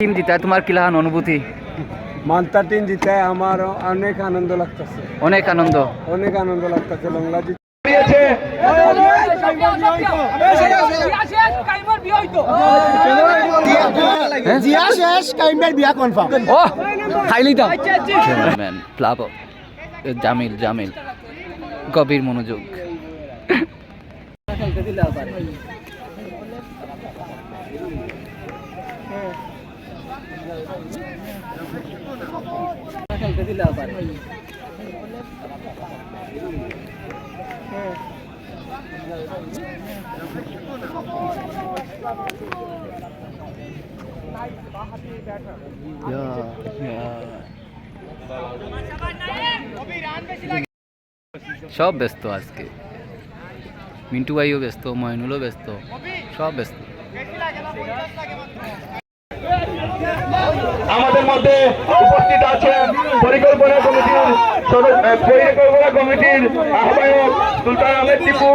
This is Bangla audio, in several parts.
টিম জিতায় তোমার কিলাহান অনুভূতি? মান্তা টিম জিতে আমার অনেক আনন্দ লাগতেছে। অনেক আনন্দ। অনেক আনন্দ লাগতেছে লংলা জিতে প্লাবক জামিল জামিল। গভীর মনোযোগ। সব ব্যস্ত আজকে। মিন্টু ভাইও ব্যস্ত ময়নুলও ব্যস্ত সব ব্যস্ত। আমাদের মধ্যে উপস্থিত আছেন পরিকল্পনা কমিটির পরিকল্পনা কমিটির আহ্বায়ক সুলতান আহমেদ টিপু।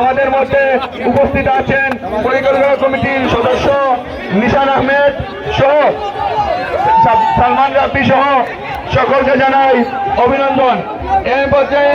আমাদের মধ্যে উপস্থিত আছেন পরিকল্পনা কমিটির সদস্য নিশান আহমেদ সহ সালমান রাফি সহ সকলকে জানাই অভিনন্দন। এই পর্যায়ে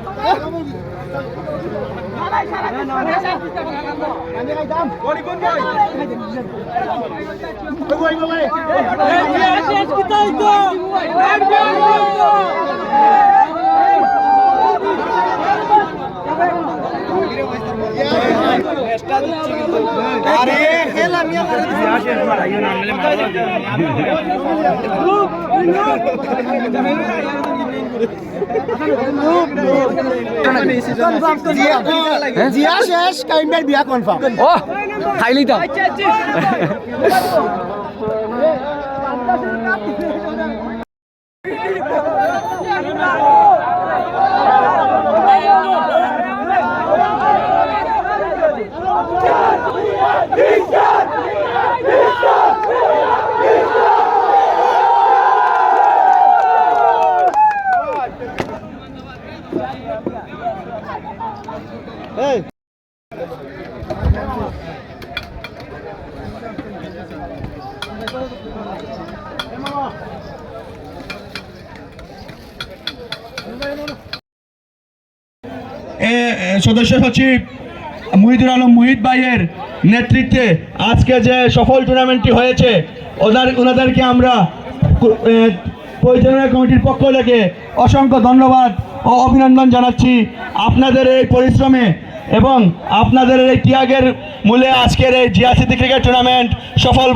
আরে খেলা মিয়া করে দিছি আসেন মারা ইউনিয়ন মিলে মারা জিয়া শেষ কাইমের বিয়া কনফার্ম ও খাইলি দাও এ, সদস্য সচিব মুহিদুল আলম মুহিত ভাইয়ের নেতৃত্বে আজকে যে সফল টুর্নামেন্টটি হয়েছে ওদের ওনাদেরকে আমরা পরিচালনা কমিটির পক্ষ থেকে অসংখ্য ধন্যবাদ। ও অভিনন্দন জানাচ্ছি আপনাদের এই পরিশ্রমে এবং আপনাদের এই ত্যাগের মূলে আজকের এই জিয়াসিটি ক্রিকেট টুর্নামেন্ট সফল